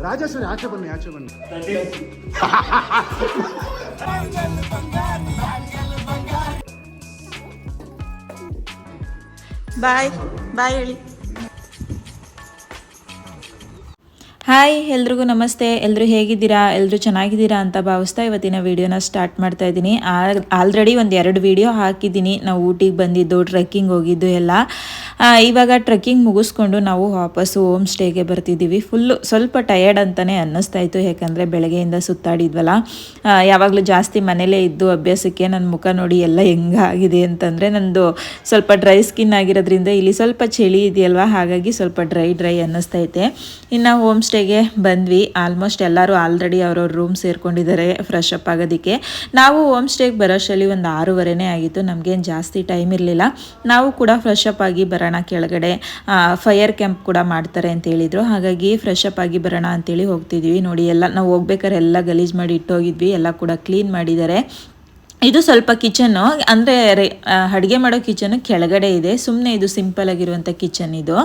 ರಾಜೇಶ್ವರಿ ಆಚೆ ಬನ್ನಿ ಆಚೆ ಬನ್ನಿ. ಬಾಯ್ ಬಾಯ್ ಹೇಳಿ. ಹಾಯ್, ಎಲ್ರಿಗೂ ನಮಸ್ತೆ. ಎಲ್ಲರೂ ಹೇಗಿದ್ದೀರಾ? ಎಲ್ಲರೂ ಚೆನ್ನಾಗಿದ್ದೀರಾ ಅಂತ ಭಾವಿಸ್ತಾ ಇವತ್ತಿನ ವಿಡಿಯೋನ ಸ್ಟಾರ್ಟ್ ಮಾಡ್ತಾ ಇದ್ದೀನಿ. ಆಲ್ರೆಡಿ ಒಂದು ಎರಡು ವಿಡಿಯೋ ಹಾಕಿದ್ದೀನಿ. ನಾವು ಊಟಿಗೆ ಬಂದಿದ್ದು, ಟ್ರೆಕ್ಕಿಂಗ್ ಹೋಗಿದ್ದು ಎಲ್ಲ. ಇವಾಗ ಟ್ರೆಕ್ಕಿಂಗ್ ಮುಗಿಸ್ಕೊಂಡು ನಾವು ವಾಪಸ್ಸು ಹೋಮ್ ಸ್ಟೇಗೆ ಬರ್ತಿದ್ದೀವಿ. ಫುಲ್ಲು ಸ್ವಲ್ಪ ಟಯರ್ಡ್ ಅಂತಲೇ ಅನ್ನಿಸ್ತಾ ಇತ್ತು. ಯಾಕಂದರೆ ಬೆಳಗ್ಗೆಯಿಂದ ಸುತ್ತಾಡಿದ್ವಲ್ಲ. ಯಾವಾಗಲೂ ಜಾಸ್ತಿ ಮನೇಲೇ ಇದ್ದು ಅಭ್ಯಾಸಕ್ಕೆ ನನ್ನ ಮುಖ ನೋಡಿ ಎಲ್ಲ ಹೆಂಗಾಗಿದೆ ಅಂತಂದರೆ ನಂದು ಸ್ವಲ್ಪ ಡ್ರೈ ಸ್ಕಿನ್ ಆಗಿರೋದ್ರಿಂದ ಇಲ್ಲಿ ಸ್ವಲ್ಪ ಚಳಿ ಇದೆಯಲ್ವ? ಹಾಗಾಗಿ ಸ್ವಲ್ಪ ಡ್ರೈ ಡ್ರೈ ಅನ್ನಿಸ್ತೈತೆ ಇನ್ನು ಹೋಮ್ ಸ್ಟೇಗೆ ಬಂದ್ವಿ. ಆಲ್ಮೋಸ್ಟ್ ಎಲ್ಲರೂ ಆಲ್ರೆಡಿ ಅವ್ರವ್ರ ರೂಮ್ ಸೇರ್ಕೊಂಡಿದ್ದಾರೆ ಫ್ರೆಶ್ ಅಪ್ ಆಗೋದಕ್ಕೆ. ನಾವು ಹೋಮ್ ಸ್ಟೇಗೆ ಬರೋಷಲ್ಲಿ ಒಂದು ಆರೂವರೆನೇ ಆಗಿತ್ತು. ನಮಗೇನು ಜಾಸ್ತಿ ಟೈಮ್ ಇರಲಿಲ್ಲ. ನಾವು ಕೂಡ ಫ್ರೆಶ್ ಅಪ್ ಆಗಿ ಬರೋಣ ಕೆಳಗಡೆ ಫೈರ್ ಕ್ಯಾಂಪ್ ಕೂಡ ಮಾಡ್ತಾರೆ ಅಂತ ಹೇಳಿದರು. ಹಾಗಾಗಿ ಫ್ರೆಶ್ ಅಪ್ ಆಗಿ ಬರೋಣ ಅಂತೇಳಿ ಹೋಗ್ತಿದ್ವಿ. ನೋಡಿ, ಎಲ್ಲ, ನಾವು ಹೋಗ್ಬೇಕಾದ್ರೆ ಎಲ್ಲ ಗಲೀಜು ಮಾಡಿ ಇಟ್ಟೋಗಿದ್ವಿ. ಎಲ್ಲ ಕೂಡ ಕ್ಲೀನ್ ಮಾಡಿದ್ದಾರೆ. ಇದು ಸ್ವಲ್ಪ ಕಿಚನ್ನು ಅಂದರೆ ಅಡುಗೆ ಮಾಡೋ ಕಿಚನ್ನು ಕೆಳಗಡೆ ಇದೆ. ಸುಮ್ಮನೆ ಇದು ಸಿಂಪಲ್ ಆಗಿರುವಂಥ ಕಿಚನ್ ಇದು.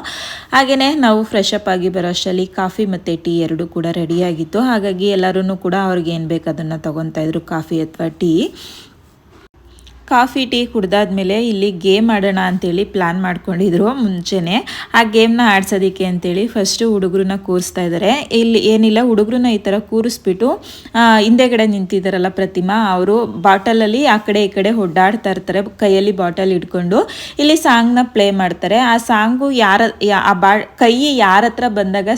ಹಾಗೆಯೇ ನಾವು ಫ್ರೆಶ್ ಅಪ್ ಆಗಿ ಬರೋ ಅಷ್ಟರಲ್ಲಿ ಕಾಫಿ ಮತ್ತು ಟೀ ಎರಡೂ ಕೂಡ ರೆಡಿಯಾಗಿತ್ತು ಹಾಗಾಗಿ ಎಲ್ಲರೂ ಕೂಡ ಅವ್ರಿಗೆ ಏನು ಬೇಕು ಅದನ್ನು ತೊಗೊತಾ ಇದ್ರು ಕಾಫಿ ಅಥವಾ ಟೀ ಕಾಫಿ, ಟೀ ಕುಡ್ದಾದ್ಮೇಲೆ ಇಲ್ಲಿ ಗೇಮ್ ಆಡೋಣ ಅಂತೇಳಿ ಪ್ಲ್ಯಾನ್ ಮಾಡ್ಕೊಂಡಿದ್ರು ಮುಂಚೆನೆ. ಆ ಗೇಮ್ನ ಆಡ್ಸೋದಕ್ಕೆ ಅಂತೇಳಿ ಫಸ್ಟು ಹುಡುಗರನ್ನ ಕೂರಿಸ್ತಾ ಇದ್ದಾರೆ ಇಲ್ಲಿ ಏನಿಲ್ಲ, ಹುಡುಗರನ್ನ ಈ ಥರ ಕೂರಿಸ್ಬಿಟ್ಟು ಹಿಂದೆಗಡೆ ನಿಂತಿದ್ದಾರಲ್ಲ ಪ್ರತಿಮಾ, ಅವರು ಬಾಟಲಲ್ಲಿ ಆ ಕಡೆ ಈ ಕಡೆ ಒಡ್ಡಾಡ್ತಾ ಇರ್ತಾರೆ, ಕೈಯಲ್ಲಿ ಬಾಟಲ್ ಇಟ್ಕೊಂಡು. ಇಲ್ಲಿ ಸಾಂಗ್ನ ಪ್ಲೇ ಮಾಡ್ತಾರೆ. ಆ ಸಾಂಗು ಯಾರ ಆ ಬಾ, ಕೈ ಯಾರ ಹತ್ರ ಬಂದಾಗ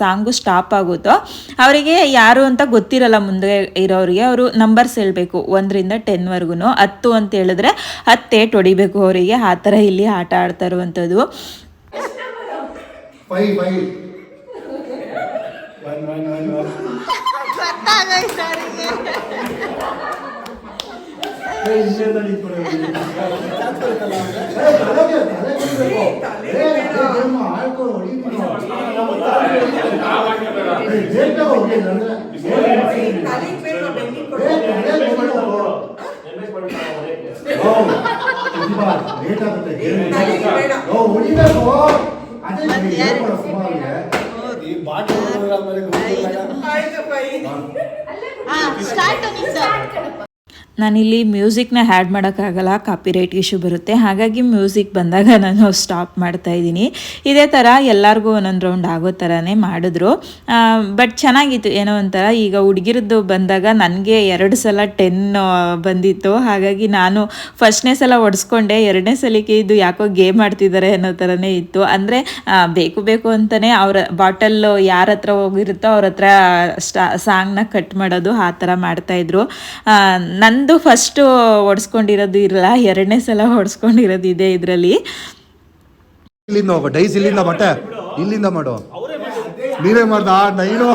ಸಾಂಗು ಸ್ಟಾಪ್ ಆಗುತ್ತೋ, ಅವರಿಗೆ ಯಾರು ಅಂತ ಗೊತ್ತಿರಲ್ಲ ಮುಂದೆ ಇರೋರಿಗೆ. ಅವರು ನಂಬರ್ಸ್ ಹೇಳಬೇಕು, ಒಂದರಿಂದ ಟೆನ್ವರೆಗೂ ಹತ್ತು ಅಂತ ಹೇಳಿದ್ರೆ ಹತ್ತೇಟ್ ಹೊಡಿಬೇಕು ಅವರಿಗೆ ಆ ಥರ ಇಲ್ಲಿ ಆಟ ಆಡ್ತಾ ಇರುವಂಥದ್ದು ಫೈ ಫೈ ಲೇಟ್ ಆಗುತ್ತೆ ಹೊಡಿಬೇಕು ಅದೇ ಹೇಳ್ಕೊಡು ಸುಮಾರಿಗೆ. ಈ ಬಾಟಲ್ ಆಮೇಲೆ ನಾನಿಲ್ಲಿ ಮ್ಯೂಸಿಕ್ನ ಹ್ಯಾಡ್ ಮಾಡೋಕ್ಕಾಗಲ್ಲ ಕಾಪಿರೈಟ್ ಇಶ್ಯೂ ಬರುತ್ತೆ. ಹಾಗಾಗಿ ಮ್ಯೂಸಿಕ್ ಬಂದಾಗ ನಾನು ಸ್ಟಾಪ್ ಮಾಡ್ತಾ ಇದ್ದೀನಿ. ಇದೇ ಥರ ಎಲ್ಲರಿಗೂ ಒಂದೊಂದು ರೌಂಡ್ ಆಗೋ ಥರನೇ ಮಾಡಿದ್ರು. ಬಟ್ ಚೆನ್ನಾಗಿತ್ತು. ಏನೋ ಒಂಥರ ಈಗ ಹುಡುಗಿರದ್ದು ಬಂದಾಗ ನನಗೆ ಎರಡು ಸಲ ಟೆನ್ ಬಂದಿತ್ತು. ಹಾಗಾಗಿ ನಾನು ಫಸ್ಟ್ನೇ ಸಲ ಒಡಿಸ್ಕೊಂಡೆ ಎರಡನೇ ಸಲಕ್ಕೆ ಇದು ಯಾಕೋ ಗೇಮ್ ಮಾಡ್ತಿದ್ದಾರೆ ಅನ್ನೋ ಥರನೇ ಇತ್ತು. ಅಂದರೆ ಬೇಕು ಬೇಕು ಅಂತಲೇ ಅವರ ಬಾಟಲ್ ಯಾರ ಹತ್ರ ಹೋಗಿರುತ್ತೋ ಅವ್ರ ಹತ್ರ ಸ್ಟಾ ಸಾಂಗ್ನ ಕಟ್ ಮಾಡೋದು ಆ ಥರ ಮಾಡ್ತಾಯಿದ್ರು ನಂದು ಫಸ್ಟು ಹೊಡ್ಸ್ಕೊಂಡಿರೋದು ಇರಲ್ಲ, ಎರಡನೇ ಸಲ ಹೊಡ್ಸ್ಕೊಂಡಿರೋದು ಇದೆ ಇದರಲ್ಲಿ. ಇಲ್ಲಿಂದ ಹೋಗು, ಡೈಸ್ ಇಲ್ಲಿಂದ ಮಟ್ಟೆ, ಇಲ್ಲಿಂದ ಮಾಡು. ನೀವೇ ಮಾಡ್ದ ನೈನು.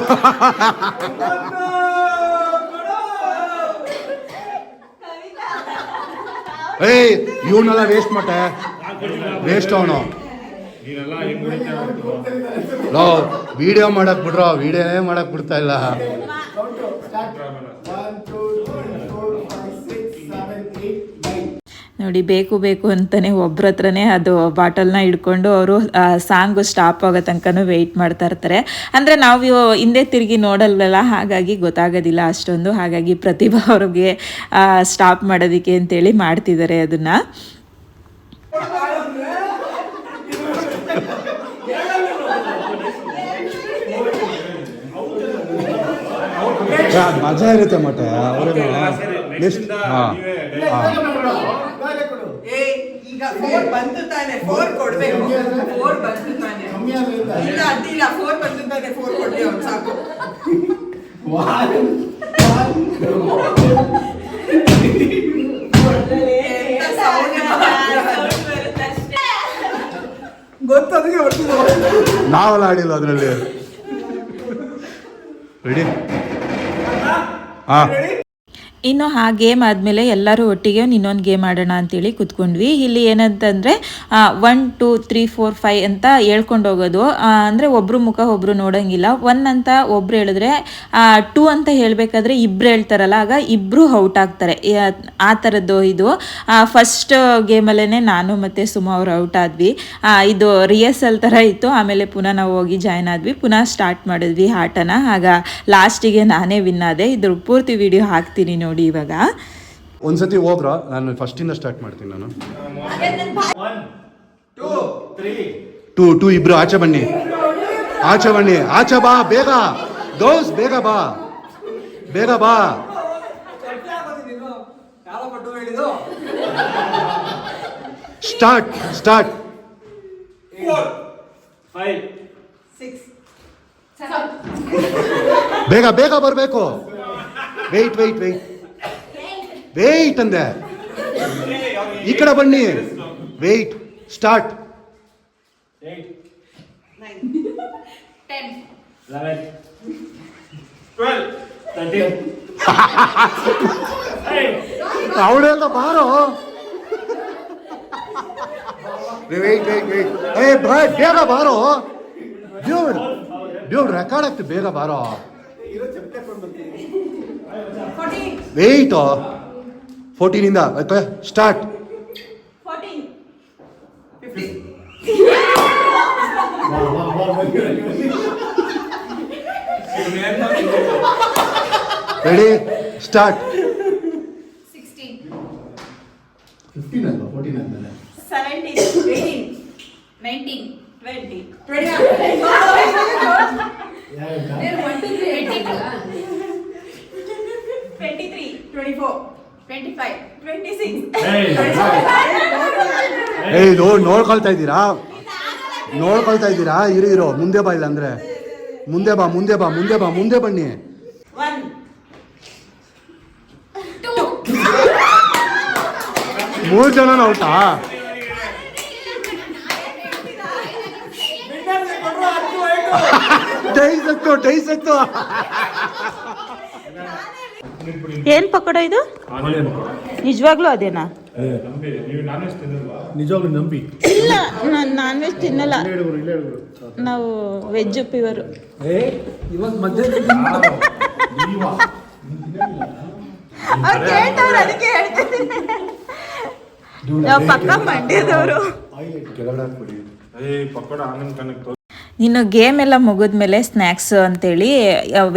ಏಯ್ ಇವನ್ನೆಲ್ಲ ವೇಸ್ಟ್ ಮಟ್ಟೆ. ವೇಸ್ಟ್ ಅವನು. ಲೋ ವಿಡಿಯೋ ಮಾಡಕ್ ಬಿಡ್ರೋ ವಿಡಿಯೋನೇ ಮಾಡಕ್ ಬಿಡ್ತಾ ಇಲ್ಲ. ನೋಡಿ ಬೇಕು ಬೇಕು ಅಂತಲೇ ಒಬ್ರ ಹತ್ರನೇ ಅದು ಬಾಟಲ್ನ ಹಿಡ್ಕೊಂಡು ಅವರು ಸಾಂಗು ಸ್ಟಾಪ್ ಆಗೋ ತನಕನೂ ವೆಯ್ಟ್ ಮಾಡ್ತಾ ಇರ್ತಾರೆ. ಅಂದರೆ ನಾವು ಇವ- ಹಿಂದೆ ತಿರುಗಿ ನೋಡಲ್ವಲ್ಲ ಹಾಗಾಗಿ ಗೊತ್ತಾಗೋದಿಲ್ಲ ಅಷ್ಟೊಂದು. ಹಾಗಾಗಿ ಪ್ರತಿಭಾ ಅವ್ರಿಗೆ ಸ್ಟಾಪ್ ಮಾಡೋದಕ್ಕೆ ಅಂತೇಳಿ ಮಾಡ್ತಿದ್ದಾರೆ ಅದನ್ನು. ಮಜಾ ಇರುತ್ತೆ ಮಠ ಅವರೇನು ನೆಕ್ಸ್ಟ್ ಹಾಂ ಏಯ್, ಈಗ ಫೋರ್ ಬಂತು ತಾನೆ ಫೋರ್ ಕೊಡ್ಬೇಕು. ಫೋರ್ ಬಂತು ತಾನೆ. ಇಲ್ಲ ಇಲ್ಲ ಫೋರ್ ಬಂತು ತಾನೆ ಫೋರ್ ಕೊಡ್ಲಿ ಅವ್ನು ಸಾಕು. ಅದು. ಗೊತ್ತದಕ್ಕೆ ನಾವೆಲ್ಲ ಆಡಿಲ್ಲ ಅದರಲ್ಲಿ. ರೆಡಿ ಹಾಂ ಇನ್ನು ಆ ಗೇಮ್ ಆದಮೇಲೆ ಎಲ್ಲರೂ ಒಟ್ಟಿಗೆ ಇನ್ನೊಂದು ಗೇಮ್ ಆಡೋಣ ಅಂತೇಳಿ ಕೂತ್ಕೊಂಡ್ವಿ. ಇಲ್ಲಿ ಏನಂತಂದರೆ one two three four five ಅಂತ ಹೇಳ್ಕೊಂಡು ಹೋಗೋದು. ಅಂದರೆ ಒಬ್ಬರು ಮುಖ ಒಬ್ಬರು ನೋಡೋಂಗಿಲ್ಲ. ಒನ್ ಅಂತ ಒಬ್ರು ಹೇಳಿದ್ರೆ ಟೂ ಅಂತ ಹೇಳಬೇಕಾದ್ರೆ ಇಬ್ಬರು ಹೇಳ್ತಾರಲ್ಲ, ಆಗ ಇಬ್ಬರು ಔಟ್ ಆಗ್ತಾರೆ. ಆ ಥರದ್ದು ಇದು. ಫಸ್ಟ್ ಗೇಮಲ್ಲೇ ನಾನು ಮತ್ತು ಸುಮ ಅವರು ಔಟ್ ಆದ್ವಿ. ಇದು ರಿಹರ್ಸಲ್ ಥರ ಇತ್ತು. ಆಮೇಲೆ ಪುನಃ ನಾವು ಹೋಗಿ ಜಾಯ್ನ್ ಆದ್ವಿ. ಪುನಃ ಸ್ಟಾರ್ಟ್ ಮಾಡಿದ್ವಿ ಆಟನ. ಆಗ ಲಾಸ್ಟಿಗೆ ನಾನೇ ವಿನ್ ಆದೆ. ಇದ್ರ ಪೂರ್ತಿ ವಿಡಿಯೋ ಹಾಕ್ತೀನಿ ನೋಡಿ. ಇವಾಗ. ಒಂದ್ಸತಿ ಹೋಗ್ರ ನಾನು ಫಸ್ಟಿಂದ ಸ್ಟಾರ್ಟ್ ಮಾಡ್ತೀನಿ ನಾನು. ಟೂ ಟೂ ಇಬ್ರು ಆಚೆ ಬನ್ನಿ. ಆಚೆ ಬನ್ನಿ. ಆಚೆ ಬಾ ಬೇಗ. ದೋಸ್ ಬೇಗ ಬಾ. ಬೇಗ ಬಾ. ಸ್ಟಾರ್ಟ್ ಸ್ಟಾರ್ಟ್ ಸಿಕ್ಸ್ ಬೇಗ ಬೇಗ ಬರಬೇಕು. ವೆಯ್ಟ್ ವೆಯ್ಟ್ ವೆಯ್ಟ್ ವೆಯ್ಟ್ ಅಂದೆ. ಈ ಕಡೆ ಬನ್ನಿ. ವೆಯ್ಟ್ ಸ್ಟಾರ್ಟ್ ಅವಳೆಲ್ಲ ಬಾರೋ. ವೇಟ್ ವೆಯ್ಟ್ ವೆಯ್ಟ್ ಏ ಬೇಗ ಬಾರೋ. ಡ್ಯೂಡ್ ಡ್ಯೂಡ್ ರೆಕಾರ್ಡ್ ಆಗ್ತದೆ ಬೇಗ ಬಾರೋ. Fourteen weight ಫೋರ್ಟೀನಿಂದ start fourteen fifteen ready start sixteen fifteen ಅಲ್ವಾ ಫೋರ್ಟೀನ್ ಆದ್ಮೇಲೆ seventeen eighteen nineteen twenty twenty twenty three twenty four twenty ಇದು ನೋಡ್ಕೊಳ್ತಾ ಇದ್ದೀರಾ? ನೋಡ್ಕೊಳ್ತಾ ಇದ್ದೀರಾ? ಇರು ಇರೋ ಮುಂದೆ ಬಾ ಇಲ್ಲ ಅಂದ್ರೆ. ಮುಂದೆ ಬಾ ಮುಂದೆ ಬಾ ಮುಂದೆ ಬಾ ಮುಂದೆ ಬನ್ನಿ. ಮೂರು ಮೂರ್ ಜನ ಔಟಾ ಟೈಸ್ ಹತ್ತು ಟೈಸ್ ಸತ್ತು ಏನು ಪಕೋಡ ಇದು? ನಿಜವಾಗ್ಲೂ ಅದೇನಾ? ನಿಜವಾಗ್ಲೂ ನಂಬಿ. ಇಲ್ಲ ನಾನು ನಾನ್ ವೆಜ್ ತಿನ್ನಲ್ಲ ನಾವು ವೆಜ್ ಏ ಕೇಳ್ತವ್ರು ಅದಕ್ಕೆ ಹೇಳ್ತೀನಿ ನಾವು ಪಕ್ಕ ಮಂಡ್ಯದವರು. ಕೆಳಗಡೆ ಹಾಕ್ಬಿಡಿ ಇನ್ನು ಗೇಮ್ ಎಲ್ಲ ಮುಗಿದ್ಮೇಲೆ ಸ್ನ್ಯಾಕ್ಸ್ ಅಂತೇಳಿ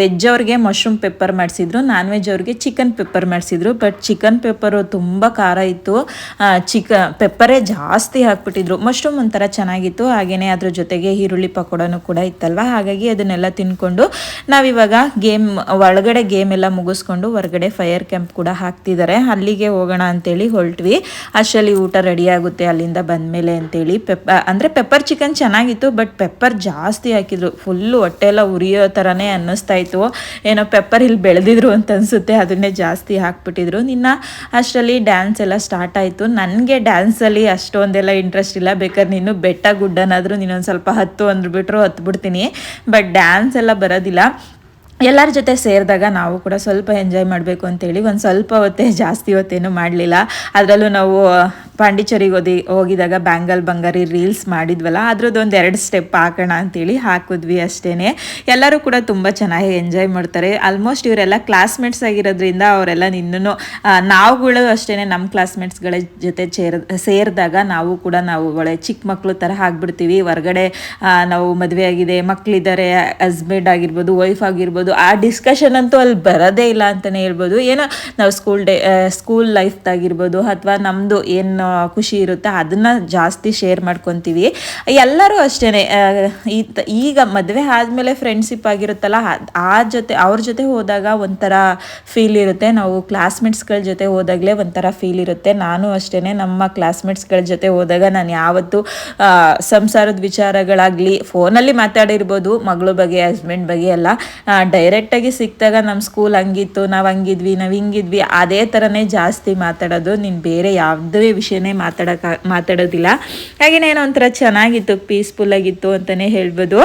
ವೆಜ್ ಅವ್ರಿಗೆ ಮಶ್ರೂಮ್ ಪೆಪ್ಪರ್ ಮಾಡಿಸಿದ್ರು ನಾನ್ ವೆಜ್ ಅವ್ರಿಗೆ ಚಿಕನ್ ಪೆಪ್ಪರ್ ಮಾಡಿಸಿದ್ರು. ಬಟ್ ಚಿಕನ್ ಪೆಪ್ಪರು ತುಂಬ ಖಾರ ಇತ್ತು. ಚಿಕ ಪೆಪ್ಪರೇ ಜಾಸ್ತಿ ಹಾಕ್ಬಿಟ್ಟಿದ್ರು. ಮಶ್ರೂಮ್ ಒಂಥರ ಚೆನ್ನಾಗಿತ್ತು. ಹಾಗೆಯೇ ಅದ್ರ ಜೊತೆಗೆ ಈರುಳ್ಳಿ ಪಕೋಡನೂ ಕೂಡ ಇತ್ತಲ್ವ? ಹಾಗಾಗಿ ಅದನ್ನೆಲ್ಲ ತಿನ್ಕೊಂಡು ನಾವಿವಾಗ ಗೇಮ್ ಒಳಗಡೆ ಗೇಮ್ ಎಲ್ಲ ಮುಗಿಸ್ಕೊಂಡು ಹೊರಗಡೆ ಫೈರ್ ಕ್ಯಾಂಪ್ ಕೂಡ ಹಾಕ್ತಿದ್ದಾರೆ ಅಲ್ಲಿಗೆ ಹೋಗೋಣ ಅಂತೇಳಿ ಹೊರಟ್ವಿ. ಅಷ್ಟರಲ್ಲಿ ಊಟ ರೆಡಿ ಆಗುತ್ತೆ ಅಲ್ಲಿಂದ ಬಂದಮೇಲೆ ಅಂತೇಳಿ. ಪೆಪ್ಪ ಅಂದರೆ ಪೆಪ್ಪರ್ ಚಿಕನ್ ಚೆನ್ನಾಗಿತ್ತು ಬಟ್ ಪೆಪ್ಪರ್ ಜಾಸ್ತಿ ಹಾಕಿದ್ರು. ಫುಲ್ಲು ಹೊಟ್ಟೆ ಎಲ್ಲ ಉರಿಯೋ ಥರನೇ ಅನ್ನಿಸ್ತಾ ಇತ್ತು. ಏನೋ ಪೆಪ್ಪರ್ ಇಲ್ಲಿ ಬೆಳೆದಿದ್ರು ಅಂತ ಅನಿಸುತ್ತೆ. ಅದನ್ನೇ ಜಾಸ್ತಿ ಹಾಕ್ಬಿಟ್ಟಿದ್ರು. ನಿನ್ನ ಅಷ್ಟರಲ್ಲಿ ಡ್ಯಾನ್ಸ್ ಎಲ್ಲ ಸ್ಟಾರ್ಟ್ ಆಯಿತು. ನನಗೆ ಡ್ಯಾನ್ಸಲ್ಲಿ ಅಷ್ಟೊಂದೆಲ್ಲ ಇಂಟ್ರೆಸ್ಟ್ ಇಲ್ಲ. ಬೇಕಾದ್ರೆ ನೀನು ಬೆಟ್ಟ ಗುಡ್ಡನಾದರೂ ನೀನೊಂದು ಸ್ವಲ್ಪ ಹತ್ತು ಅಂದ್ಬಿಟ್ರು ಹತ್ಬಿಡ್ತೀನಿ. ಬಟ್ ಡ್ಯಾನ್ಸ್ ಎಲ್ಲ ಬರೋದಿಲ್ಲ. ಎಲ್ಲರ ಜೊತೆ ಸೇರಿದಾಗ ನಾವು ಕೂಡ ಸ್ವಲ್ಪ ಎಂಜಾಯ್ ಮಾಡಬೇಕು ಅಂತೇಳಿ ಒಂದು ಸ್ವಲ್ಪ ಹೊತ್ತೇ ಜಾಸ್ತಿ ಹೊತ್ತೇನು ಮಾಡಲಿಲ್ಲ. ಅದರಲ್ಲೂ ನಾವು ಪಾಂಡಿಚೇರಿಗೆ ಓದಿ ಹೋಗಿದಾಗ ಬ್ಯಾಂಗಲ್ ಬಂಗಾರಿ ರೀಲ್ಸ್ ಮಾಡಿದ್ವಲ್ಲ ಅದ್ರದ್ದು ಒಂದು ಎರಡು ಸ್ಟೆಪ್ ಹಾಕೋಣ ಅಂತೇಳಿ ಹಾಕಿದ್ವಿ ಅಷ್ಟೇ ಎಲ್ಲರೂ ಕೂಡ ತುಂಬ ಚೆನ್ನಾಗಿ ಎಂಜಾಯ್ ಮಾಡ್ತಾರೆ. ಆಲ್ಮೋಸ್ಟ್ ಇವರೆಲ್ಲ ಕ್ಲಾಸ್ಮೇಟ್ಸ್ ಆಗಿರೋದ್ರಿಂದ ಅವರೆಲ್ಲ ನಿನ್ನೂ ನಾವುಗಳು ಅಷ್ಟೇ ನಮ್ಮ ಕ್ಲಾಸ್ಮೇಟ್ಸ್ಗಳ ಜೊತೆ ಸೇರ್ ಸೇರಿದಾಗ ನಾವು ಕೂಡ ನಾವು ಚಿಕ್ಕ ಮಕ್ಕಳು ಥರ ಆಗ್ಬಿಡ್ತೀವಿ. ಹೊರಗಡೆ ನಾವು ಮದುವೆ ಆಗಿದೆ ಮಕ್ಕಳಿದ್ದಾರೆ ಹಸ್ಬೆಂಡ್ ಆಗಿರ್ಬೋದು ವೈಫ್ ಆಗಿರ್ಬೋದು, ಆ ಡಿಸ್ಕಷನ್ ಅಂತೂ ಅಲ್ಲಿ ಬರೋದೇ ಇಲ್ಲ ಅಂತಲೇ ಹೇಳ್ಬೋದು. ಏನೋ ನಾವು ಸ್ಕೂಲ್ ಡೇ ಸ್ಕೂಲ್ ಲೈಫ್ದಾಗಿರ್ಬೋದು ಅಥವಾ ನಮ್ಮದು ಏನು ಖುಷಿ ಇರುತ್ತೆ, ಅದನ್ನು ಜಾಸ್ತಿ ಶೇರ್ ಮಾಡ್ಕೊತೀವಿ. ಎಲ್ಲರೂ ಅಷ್ಟೇ ಈಗ ಮದುವೆ ಆದಮೇಲೆ ಫ್ರೆಂಡ್ಶಿಪ್ ಆಗಿರುತ್ತಲ್ಲ, ಆ ಜೊತೆ, ಅವ್ರ ಜೊತೆ ಹೋದಾಗ ಒಂಥರ ಫೀಲ್ ಇರುತ್ತೆ. ನಾವು ಕ್ಲಾಸ್ಮೇಟ್ಸ್ಗಳ ಜೊತೆ ಹೋದಾಗಲೇ ಒಂಥರ ಫೀಲ್ ಇರುತ್ತೆ. ನಾನು ಅಷ್ಟೇ ನಮ್ಮ ಕ್ಲಾಸ್ಮೇಟ್ಸ್ಗಳ ಜೊತೆ ಹೋದಾಗ ನಾನು ಯಾವತ್ತು ಸಂಸಾರದ ವಿಚಾರಗಳಾಗಲಿ ಫೋನಲ್ಲಿ ಮಾತಾಡಿರ್ಬೋದು, ಮಗಳ ಬಗ್ಗೆ ಹಸ್ಬೆಂಡ್ ಬಗ್ಗೆ ಎಲ್ಲ. ಡೈರೆಕ್ಟಾಗಿ ಸಿಕ್ಕಿದಾಗ ನಮ್ಮ ಸ್ಕೂಲ್ ಹಂಗಿತ್ತು, ನಾವು ಹಂಗಿದ್ವಿ, ನಾವು ಹಿಂಗಿದ್ವಿ, ಅದೇ ಥರನೇ ಜಾಸ್ತಿ ಮಾತಾಡೋದು. ನೀನು ಬೇರೆ ಯಾವುದೇ ವಿಷಯನೇ ಮಾತಾಡೋಕೆ ಮಾತಾಡೋದಿಲ್ಲ. ಹಾಗೆಯೇ ಏನೋ ಒಂಥರ ಚೆನ್ನಾಗಿತ್ತು ಪೀಸ್ಫುಲ್ ಆಗಿತ್ತು ಅಂತಲೇ ಹೇಳ್ಬೋದು.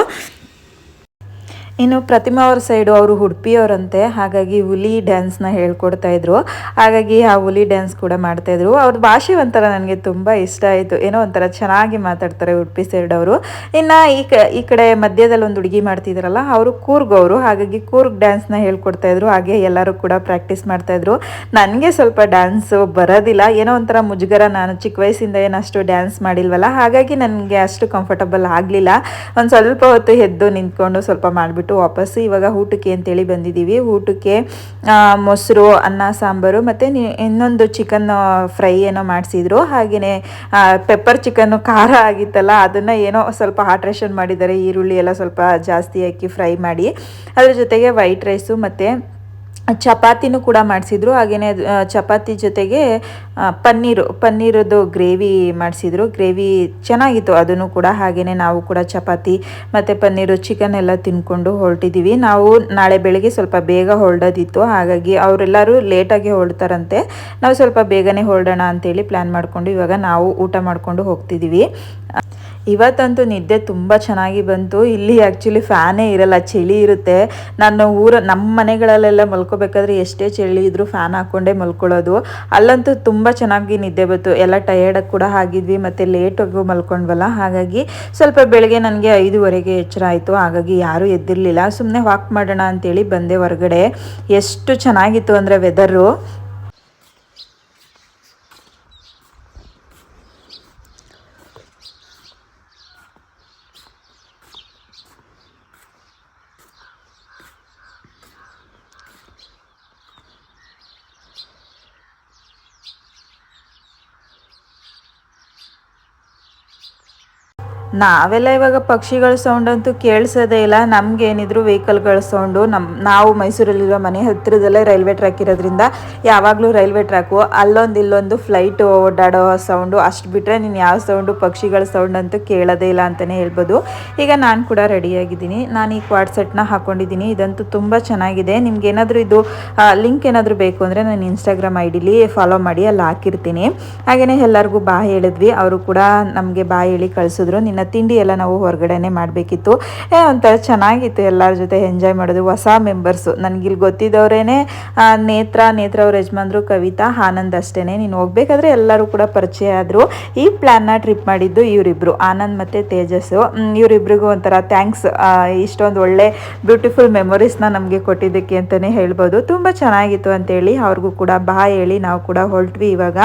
ಇನ್ನು ಪ್ರತಿಮಾ ಅವ್ರ ಸೈಡು ಅವರು ಹುಡುಪಿಯವರಂತೆ ಹಾಗಾಗಿ ಹುಲಿ ಡ್ಯಾನ್ಸ್ನ ಹೇಳ್ಕೊಡ್ತಾ ಇದ್ರು. ಹಾಗಾಗಿ ಆ ಹುಲಿ ಡ್ಯಾನ್ಸ್ ಕೂಡ ಮಾಡ್ತಾ ಇದ್ರು. ಅವ್ರ ಭಾಷೆ ಒಂಥರ ನನಗೆ ತುಂಬ ಇಷ್ಟ ಆಯಿತು. ಏನೋ ಒಂಥರ ಚೆನ್ನಾಗಿ ಮಾತಾಡ್ತಾರೆ ಉಡುಪಿ ಸೈಡ್ ಅವರು. ಇನ್ನು ಈ ಕ, ಈ ಕಡೆ ಮಧ್ಯದಲ್ಲಿ ಒಂದು ಹುಡುಗಿ ಮಾಡ್ತಿದ್ರಲ್ಲ, ಅವರು ಕೂರ್ಗ್ ಅವರು. ಹಾಗಾಗಿ ಕೂರ್ಗ್ ಡ್ಯಾನ್ಸ್ನ ಹೇಳ್ಕೊಡ್ತಾ ಇದ್ರು. ಹಾಗೆ ಎಲ್ಲರೂ ಕೂಡ ಪ್ರಾಕ್ಟೀಸ್ ಮಾಡ್ತಾ ಇದ್ರು. ನನಗೆ ಸ್ವಲ್ಪ ಡ್ಯಾನ್ಸ್ ಬರೋದಿಲ್ಲ. ಏನೋ ಒಂಥರ ಮುಜುಗರ. ನಾನು ಚಿಕ್ಕ ವಯಸ್ಸಿಂದ ಏನಷ್ಟು ಡ್ಯಾನ್ಸ್ ಮಾಡಿಲ್ವಲ್ಲ. ಹಾಗಾಗಿ ನನಗೆ ಅಷ್ಟು ಕಂಫರ್ಟಬಲ್ ಆಗಲಿಲ್ಲ. ಒಂದು ಸ್ವಲ್ಪ ಹೊತ್ತು ಎದ್ದು ನಿಂತ್ಕೊಂಡು ಸ್ವಲ್ಪ ಮಾಡಿಬಿಟ್ಟು ವಾಪಸ್ಸು ಇವಾಗ ಊಟಕ್ಕೆ ಅಂತೇಳಿ ಬಂದಿದ್ದೀವಿ. ಊಟಕ್ಕೆ ಮೊಸರು, ಅನ್ನ, ಸಾಂಬಾರು ಮತ್ತು ಇನ್ನೊಂದು ಚಿಕನ್ ಫ್ರೈ ಏನೋ ಮಾಡಿಸಿದ್ರು. ಹಾಗೆಯೇ ಪೆಪ್ಪರ್ ಚಿಕನ್ನು ಖಾರ ಆಗಿತ್ತಲ್ಲ, ಅದನ್ನು ಏನೋ ಸ್ವಲ್ಪ ಆಟ್ರೇಷನ್ ಮಾಡಿದ್ದಾರೆ. ಈರುಳ್ಳಿ ಎಲ್ಲ ಸ್ವಲ್ಪ ಜಾಸ್ತಿ ಹಾಕಿ ಫ್ರೈ ಮಾಡಿ. ಅದ್ರ ಜೊತೆಗೆ ವೈಟ್ ರೈಸು ಮತ್ತು ಚಪಾತಿನೂ ಕೂಡ ಮಾಡಿಸಿದ್ರು. ಹಾಗೆಯೇ ಚಪಾತಿ ಜೊತೆಗೆ ಪನ್ನೀರು, ಪನ್ನೀರದ್ದು ಗ್ರೇವಿ ಮಾಡಿಸಿದ್ರು. ಗ್ರೇವಿ ಚೆನ್ನಾಗಿತ್ತು ಅದನ್ನು ಕೂಡ. ಹಾಗೆಯೇ ನಾವು ಕೂಡ ಚಪಾತಿ ಮತ್ತು ಪನ್ನೀರು, ಚಿಕನ್ ಎಲ್ಲ ತಿನ್ಕೊಂಡು ಹೊರಟಿದ್ದೀವಿ ನಾವು ನಾಳೆ ಬೆಳಗ್ಗೆ ಸ್ವಲ್ಪ ಬೇಗ ಹೊರಡೋದಿತ್ತು. ಹಾಗಾಗಿ ಅವರೆಲ್ಲರೂ ಲೇಟಾಗಿ ಹೊರಡ್ತಾರಂತೆ. ನಾವು ಸ್ವಲ್ಪ ಬೇಗನೆ ಹೊರಡೋಣ ಅಂತೇಳಿ ಪ್ಲ್ಯಾನ್ ಮಾಡಿಕೊಂಡು ಇವಾಗ ನಾವು ಊಟ ಮಾಡಿಕೊಂಡು ಹೋಗ್ತಿದ್ದೀವಿ ಇವತ್ತಂತೂ ನಿದ್ದೆ ತುಂಬ ಚೆನ್ನಾಗಿ ಬಂತು. ಇಲ್ಲಿ ಆ್ಯಕ್ಚುಲಿ ಫ್ಯಾನೇ ಇರಲ್ಲ, ಚಳಿ ಇರುತ್ತೆ. ನಾನು ಊರ ನಮ್ಮ ಮನೆಗಳಲ್ಲೆಲ್ಲ ಮಲ್ಕೋಬೇಕಾದ್ರೆ ಎಷ್ಟೇ ಚಳಿ ಇದ್ದರೂ ಫ್ಯಾನ್ ಹಾಕ್ಕೊಂಡೇ ಮಲ್ಕೊಳ್ಳೋದು. ಅಲ್ಲಂತೂ ತುಂಬ ಚೆನ್ನಾಗಿ ನಿದ್ದೆ ಬಂತು. ಎಲ್ಲ ಟಯರ್ಡಾಗಿ ಕೂಡ ಆಗಿದ್ವಿ, ಮತ್ತು ಲೇಟಾಗೂ ಮಲ್ಕೊಂಡ್ವಲ್ಲ. ಹಾಗಾಗಿ ಸ್ವಲ್ಪ ಬೆಳಗ್ಗೆ ನನಗೆ ಐದುವರೆಗೆ ಎಚ್ಚರ ಆಯಿತು. ಹಾಗಾಗಿ ಯಾರೂ ಎದ್ದಿರಲಿಲ್ಲ. ಸುಮ್ಮನೆ ವಾಕ್ ಮಾಡೋಣ ಅಂತೇಳಿ ಬಂದೆ ಹೊರಗಡೆ. ಎಷ್ಟು ಚೆನ್ನಾಗಿತ್ತು ಅಂದರೆ ವೆದರು ನಾವೆಲ್ಲ ಇವಾಗ ಪಕ್ಷಿಗಳ ಸೌಂಡ್ ಅಂತೂ ಕೇಳಿಸೋದೇ ಇಲ್ಲ. ನಮಗೇನಿದ್ರು ವೆಹಿಕಲ್ಗಳ ಸೌಂಡು ನಮ್ಮ ನಾವು ಮೈಸೂರಲ್ಲಿರೋ ಮನೆ ಹತ್ತಿರದಲ್ಲೇ ರೈಲ್ವೆ ಟ್ರ್ಯಾಕ್ ಇರೋದ್ರಿಂದ ಯಾವಾಗಲೂ ರೈಲ್ವೆ ಟ್ರ್ಯಾಕು ಅಲ್ಲೊಂದು ಇಲ್ಲೊಂದು ಫ್ಲೈಟ್ ಓಡಾಡೋ ಸೌಂಡು ಅಷ್ಟು ಬಿಟ್ಟರೆ ನೀನು ಯಾವ ಸೌಂಡು ಪಕ್ಷಿಗಳ ಸೌಂಡ್ ಅಂತೂ ಕೇಳೋದೇ ಇಲ್ಲ ಅಂತಲೇ ಹೇಳ್ಬೋದು. ಈಗ ನಾನು ಕೂಡ ರೆಡಿಯಾಗಿದ್ದೀನಿ ನಾನು ಈ ಕ್ವಾಡ್ ಸೆಟ್ನ ಹಾಕ್ಕೊಂಡಿದ್ದೀನಿ ಇದಂತೂ ತುಂಬ ಚೆನ್ನಾಗಿದೆ. ನಿಮ್ಗೆ ಏನಾದರೂ ಇದು ಲಿಂಕ್ ಏನಾದರೂ ಬೇಕು ಅಂದರೆ ನಾನು ಇನ್ಸ್ಟಾಗ್ರಾಮ್ ಐ ಡಿಲಿ ಫಾಲೋ ಮಾಡಿ, ಅಲ್ಲಿ ಹಾಕಿರ್ತೀನಿ. ಹಾಗೆಯೇ ಎಲ್ಲರಿಗೂ ಬಾ ಹೇಳಿದ್ವಿ. ಅವರು ಕೂಡ ನಮಗೆ ಬಾ ಹೇಳಿ ಕಳಿಸಿದ್ರು. ನಿನ್ನ ತಿಂಡಿ ಎಲ್ಲ ನಾವು ಹೊರಗಡೆನೆ ಮಾಡಬೇಕಿತ್ತು. ಒಂಥರ ಚೆನ್ನಾಗಿತ್ತು. ಎಲ್ಲರ ಜೊತೆ ಎಂಜಾಯ್ ಮಾಡೋದು. ಹೊಸ ಮೆಂಬರ್ಸು ನನಗಿಲ್ಲಿ ಗೊತ್ತಿದ್ದವರೇನೆ ನೇತ್ರ ನೇತ್ರ ಅವ್ರ ಯಜಮಾನ್ರು, ಕವಿತಾ, ಆನಂದ್ ಅಷ್ಟೇ ನೀನು ಹೋಗ್ಬೇಕಾದ್ರೆ ಎಲ್ಲರೂ ಕೂಡ ಪರಿಚಯ ಆದರು. ಈ ಪ್ಲ್ಯಾನ್ನ ಟ್ರಿಪ್ ಮಾಡಿದ್ದು ಇವರಿಬ್ಬರು ಆನಂದ್ ಮತ್ತು ತೇಜಸ್ಸು ಇವರಿಬ್ರಿಗೂ ಒಂಥರ ಥ್ಯಾಂಕ್ಸ್ ಇಷ್ಟೊಂದು ಒಳ್ಳೆ ಬ್ಯೂಟಿಫುಲ್ ಮೆಮೊರೀಸ್ನ ನಮಗೆ ಕೊಟ್ಟಿದ್ದಕ್ಕೆ ಅಂತಲೇ ಹೇಳ್ಬೋದು. ತುಂಬ ಚೆನ್ನಾಗಿತ್ತು ಅಂತೇಳಿ ಅವ್ರಿಗೂ ಕೂಡ ಬಾ ಹೇಳಿ. ನಾವು ಕೂಡ ಹೊರಟ್ವಿ ಇವಾಗ.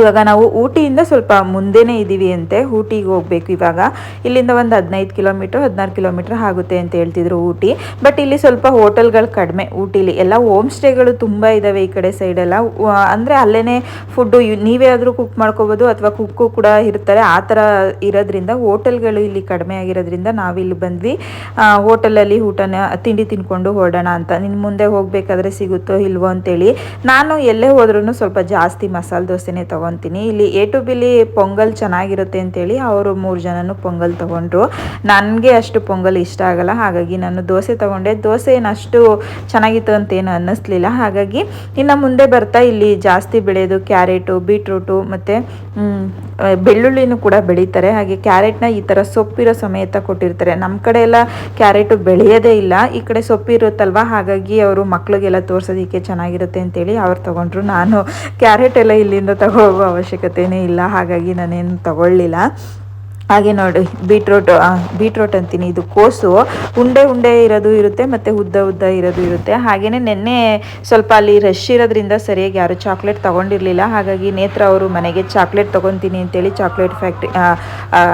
ಇವಾಗ ನಾವು ಊಟಿಯಿಂದ ಸ್ವಲ್ಪ ಮುಂದೆನೇ ಇದ್ದೀವಿ ಅಂತೆ, ಊಟಿಗೆ ಹೋಗ್ಬೇಕು ಇವಾಗ. ಇಲ್ಲಿಂದ ಒಂದು ಹದಿನೈದು ಕಿಲೋಮೀಟ್ರ್, ಹದಿನಾರು ಕಿಲೋಮೀಟ್ರ್ ಆಗುತ್ತೆ ಅಂತ ಹೇಳ್ತಿದ್ರು ಊಟಿ. ಬಟ್ ಇಲ್ಲಿ ಸ್ವಲ್ಪ ಹೋಟೆಲ್ಗಳು ಕಡಿಮೆ ಊಟಿಲಿ. ಎಲ್ಲ ಹೋಮ್ ಸ್ಟೇಗಳು ತುಂಬ ಇದ್ದಾವೆ ಈ ಕಡೆ ಸೈಡೆಲ್ಲ. ಅಂದರೆ ಅಲ್ಲೇ ಫುಡ್ಡು ನೀವೇ ಆದರೂ ಕುಕ್ ಮಾಡ್ಕೋಬೋದು ಅಥವಾ ಕುಕ್ಕು ಕೂಡ ಇರ್ತಾರೆ ಆ ಥರ ಇರೋದ್ರಿಂದ ಹೋಟೆಲ್ಗಳು ಇಲ್ಲಿ ಕಡಿಮೆ ಆಗಿರೋದ್ರಿಂದ ನಾವಿಲ್ಲಿ ಬಂದ್ವಿ. ಹೋಟೆಲಲ್ಲಿ ಊಟನ, ತಿಂಡಿ ತಿನ್ಕೊಂಡು ಹೊರಡೋಣ ಅಂತ. ನಿನ್ನ ಮುಂದೆ ಹೋಗಬೇಕಾದ್ರೆ ಸಿಗುತ್ತೋ ಇಲ್ವೋ ಅಂತೇಳಿ. ನಾನು ಎಲ್ಲೇ ಹೋದ್ರೂ ಸ್ವಲ್ಪ ಜಾಸ್ತಿ ಮಸಾಲೆ ದೋಸೆನೇ ತೊಗೊತೀನಿ. ಇಲ್ಲಿ ಎ ಟು ಬಿಲಿ ಪೊಂಗಲ್ ಚೆನ್ನಾಗಿರುತ್ತೆ ಅಂತೇಳಿ ಅವರು ಮೂರು ಜನನು ಪೊಂಗಲ್ ತೊಗೊಂಡ್ರು. ನನಗೆ ಅಷ್ಟು ಪೊಂಗಲ್ ಇಷ್ಟ ಆಗಲ್ಲ. ಹಾಗಾಗಿ ನಾನು ದೋಸೆ ತೊಗೊಂಡೆ. ದೋಸೆ ಏನು ಅಷ್ಟು ಚೆನ್ನಾಗಿತ್ತು ಅಂತ ಏನು ಅನ್ನಿಸ್ಲಿಲ್ಲ. ಹಾಗಾಗಿ ಇನ್ನು ಮುಂದೆ ಬರ್ತಾ ಇಲ್ಲಿ ಜಾಸ್ತಿ ಬೆಳೆಯೋದು ಕ್ಯಾರೆಟು, ಬೀಟ್ರೂಟು ಮತ್ತು ಬೆಳ್ಳುಳ್ಳಿನೂ ಕೂಡ ಬೆಳೀತಾರೆ. ಹಾಗೆ ಕ್ಯಾರೆಟ್ನ ಈ ಥರ ಸೊಪ್ಪಿರೋ ಸಮೇತ ಕೊಟ್ಟಿರ್ತಾರೆ. ನಮ್ಮ ಕಡೆ ಎಲ್ಲ ಕ್ಯಾರೆಟು ಬೆಳೆಯೋದೇ ಇಲ್ಲ. ಈ ಕಡೆ ಸೊಪ್ಪಿರುತ್ತಲ್ವ ಹಾಗಾಗಿ ಅವರು ಮಕ್ಳಿಗೆಲ್ಲ ತೋರ್ಸೋದಕ್ಕೆ ಚೆನ್ನಾಗಿರುತ್ತೆ ಅಂತೇಳಿ ಅವ್ರು ತೊಗೊಂಡ್ರು. ನಾನು ಕ್ಯಾರೆಟ್ ಎಲ್ಲ ಇಲ್ಲಿಂದ ತಗೋ ಅವಶ್ಯಕತೆಯೇ ಇಲ್ಲ, ಹಾಗಾಗಿ ನಾನೇನು ತಗೊಳ್ಳಿಲ್ಲ. ಹಾಗೆ ನೋಡಿ, ಬೀಟ್ರೋಟ್ ಬೀಟ್ರೋಟ್ ಅಂತೀನಿ. ಇದು ಕೋಸು. ಉಂಡೆ ಉಂಡೆ ಇರೋದು ಇರುತ್ತೆ, ಮತ್ತು ಉದ್ದ ಉದ್ದ ಇರೋದು ಇರುತ್ತೆ. ಹಾಗೆಯೇ ನಿನ್ನೆ ಸ್ವಲ್ಪ ಅಲ್ಲಿ ರಶ್ ಇರೋದ್ರಿಂದ ಸರಿಯಾಗಿ ಯಾರು ಚಾಕ್ಲೇಟ್ ತೊಗೊಂಡಿರಲಿಲ್ಲ. ಹಾಗಾಗಿ ನೇತ್ರ ಅವರು ಮನೆಗೆ ಚಾಕ್ಲೇಟ್ ತೊಗೊತೀನಿ ಅಂತೇಳಿ ಚಾಕ್ಲೇಟ್ ಫ್ಯಾಕ್ಟ್ರಿ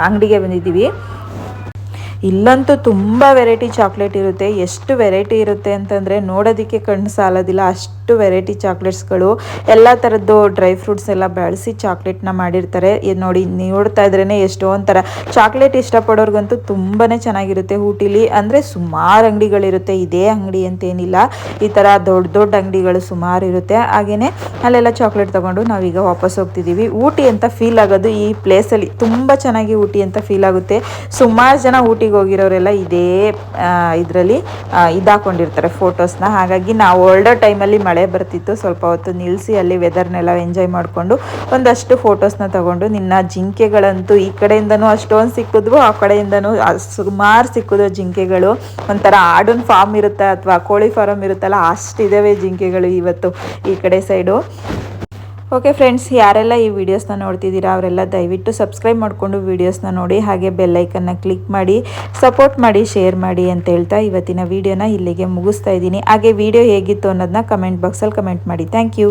ಅಂಗಡಿಗೆ ಬಂದಿದ್ದೀವಿ. ಇಲ್ಲಂತೂ ತುಂಬ ವೆರೈಟಿ ಚಾಕ್ಲೇಟ್ ಇರುತ್ತೆ. ಎಷ್ಟು ವೆರೈಟಿ ಇರುತ್ತೆ ಅಂತಂದರೆ ನೋಡೋದಕ್ಕೆ ಕಣ್ಣು ಸಾಲೋದಿಲ್ಲ. ಅಷ್ಟು ವೆರೈಟಿ ಚಾಕ್ಲೇಟ್ಸ್ಗಳು ಎಲ್ಲ ಥರದ್ದು ಡ್ರೈ ಫ್ರೂಟ್ಸ್ ಎಲ್ಲ ಬಳಸಿ ಚಾಕ್ಲೇಟ್ನ ಮಾಡಿರ್ತಾರೆ. ನೋಡಿ, ನೋಡ್ತಾ ಇದ್ರೇ ಎಷ್ಟೊಂದು ಥರ ಚಾಕ್ಲೇಟ್ ಇಷ್ಟಪಡೋರ್ಗಂತೂ ತುಂಬಾ ಚೆನ್ನಾಗಿರುತ್ತೆ ಊಟಿಲಿ. ಅಂದರೆ ಸುಮಾರು ಅಂಗಡಿಗಳಿರುತ್ತೆ. ಇದೇ ಅಂಗಡಿ ಅಂತೇನಿಲ್ಲ. ಈ ಥರ ದೊಡ್ಡ ದೊಡ್ಡ ಅಂಗಡಿಗಳು ಸುಮಾರು ಇರುತ್ತೆ. ಹಾಗೆಯೇ ಅಲ್ಲೆಲ್ಲ ಚಾಕ್ಲೇಟ್ ತೊಗೊಂಡು ನಾವೀಗ ವಾಪಸ್ ಹೋಗ್ತಿದ್ದೀವಿ ಊಟಿ ಅಂತ ಫೀಲ್ ಆಗೋದು ಈ ಪ್ಲೇಸಲ್ಲಿ ತುಂಬ ಚೆನ್ನಾಗಿ ಊಟಿ ಅಂತ ಫೀಲ್ ಆಗುತ್ತೆ. ಸುಮಾರು ಜನ ಊಟಿಗೆ ಹೋಗಿರೋರೆಲ್ಲ ಇದೇ ಇದರಲ್ಲಿ ಇದಾಕೊಂಡಿರ್ತಾರೆ ಫೋಟೋಸ್ನ ಹಾಗಾಗಿ ನಾವು ಹೊರಡೋ ಟೈಮಲ್ಲಿ ಮಳೆ ಮಳೆ ಬರ್ತಿತ್ತು. ಸ್ವಲ್ಪ ಹೊತ್ತು ನಿಲ್ಲಿಸಿ ಅಲ್ಲಿ ವೆದರ್ನೆಲ್ಲ ಎಂಜಾಯ್ ಮಾಡಿಕೊಂಡು ಒಂದಷ್ಟು ಫೋಟೋಸ್ನ ತಗೊಂಡು ನಿನ್ನ ಜಿಂಕೆಗಳಂತೂ ಈ ಕಡೆಯಿಂದನೂ ಅಷ್ಟೊಂದು ಸಿಕ್ಕಿದ್ವು, ಆ ಕಡೆಯಿಂದನೂ ಸುಮಾರು ಸಿಕ್ಕಿದ್ವು ಜಿಂಕೆಗಳು. ಒಂಥರ ಆಡನ್ ಫಾರ್ಮ್ ಇರುತ್ತೆ ಅಥವಾ ಕೋಳಿ ಫಾರಮ್ ಇರುತ್ತಲ್ಲ ಅಷ್ಟಿದ್ದಾವೆ ಜಿಂಕೆಗಳು ಇವತ್ತು ಈ ಕಡೆ ಸೈಡು ಓಕೆ ಫ್ರೆಂಡ್ಸ್, ಯಾರೆಲ್ಲ ಈ ವಿಡಿಯೋಸ್ನ ನೋಡ್ತಿದ್ದೀರಾ, ಅವರೆಲ್ಲ ದಯವಿಟ್ಟು ಸಬ್ಸ್ಕ್ರೈಬ್ ಮಾಡಿಕೊಂಡು ವೀಡಿಯೋಸ್ನ ನೋಡಿ, ಹಾಗೆ ಬೆಲ್ಲೈಕನ್ನ ಕ್ಲಿಕ್ ಮಾಡಿ ಸಪೋರ್ಟ್ ಮಾಡಿ ಶೇರ್ ಮಾಡಿ ಅಂತ ಹೇಳ್ತಾ ಇವತ್ತಿನ ವಿಡಿಯೋನ ಇಲ್ಲಿಗೆ ಮುಗಿಸ್ತಾ ಇದ್ದೀನಿ. ಹಾಗೆ ವಿಡಿಯೋ ಹೇಗಿತ್ತು ಅನ್ನೋದನ್ನ ಕಮೆಂಟ್ ಬಾಕ್ಸಲ್ಲಿ ಕಮೆಂಟ್ ಮಾಡಿ. Thank you